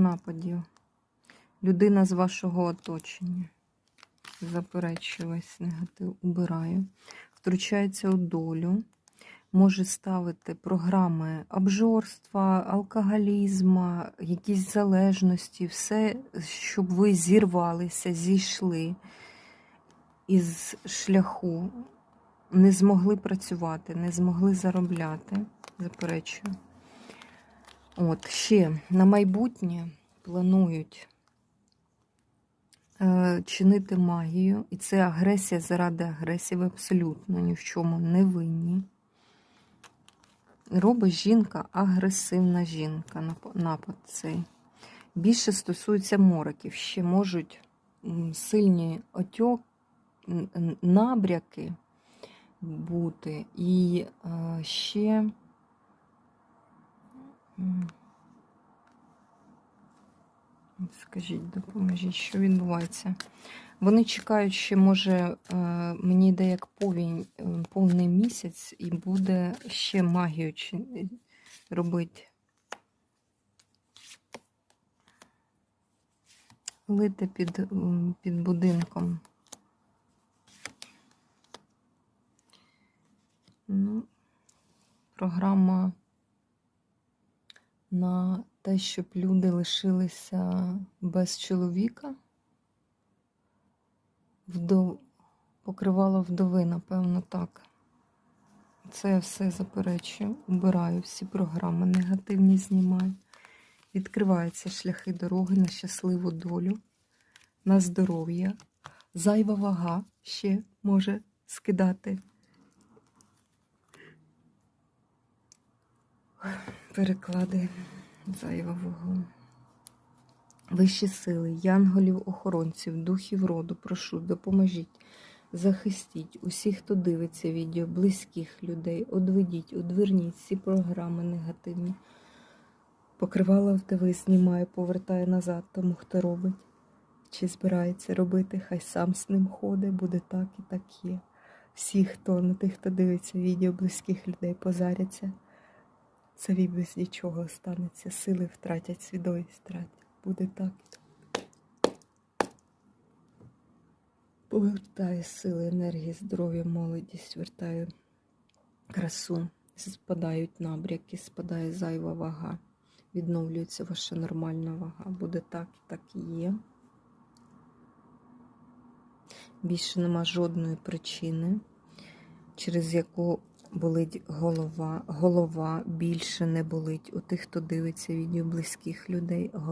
нападів. Людина з вашого оточення. Заперечую весь негатив, убираю. Втручається у долю. Може ставити програми обжорства, алкоголізму, якісь залежності, все, щоб ви зірвалися, зійшли із шляху, не змогли працювати, не змогли заробляти. Заперечую. От, ще на майбутнє планують е, чинити магію, і це агресія заради агресії, ви абсолютно ні в чому не винні. Робить жінка агресивна жінка, напад цей. Більше стосується мороків. Ще можуть сильні отьок, набряки бути. І е, ще. Скажіть, допоможіть, що відбувається? Вони чекають, що може е, мені йде як повінь, е, повний місяць, і буде ще магію робити. Лити під, під будинком. Ну, програма на те, щоб люди лишилися без чоловіка. Вдов... Покривало вдови, напевно, так. Це я все заперечую. Убираю всі програми, негативні знімаю. Відкриваються шляхи дороги на щасливу долю, на здоров'я. Зайва вага ще може скидати. Переклади зайва вагу. Вищі сили, янголів, охоронців, духів роду, прошу, допоможіть, захистіть усіх, хто дивиться відео, близьких людей, одведіть, одверніть всі програми негативні. Покривало вдови, знімає, повертає назад тому, хто робить. Чи збирається робити, хай сам з ним ходить, буде так і так є. Всі, хто на тих, хто дивиться відео, близьких людей, позаряться. Царі без нічого останеться, сили втратять, свідомість втратять. Буде так. Повертаю сили, енергії, здоров'я, молодість, вертаю красу, спадають набряки, спадає зайва вага, відновлюється ваша нормальна вага. Буде так так і є. Більше нема жодної причини, через яку болить голова. Голова більше не болить. У тих, хто дивиться відео близьких людей, голова.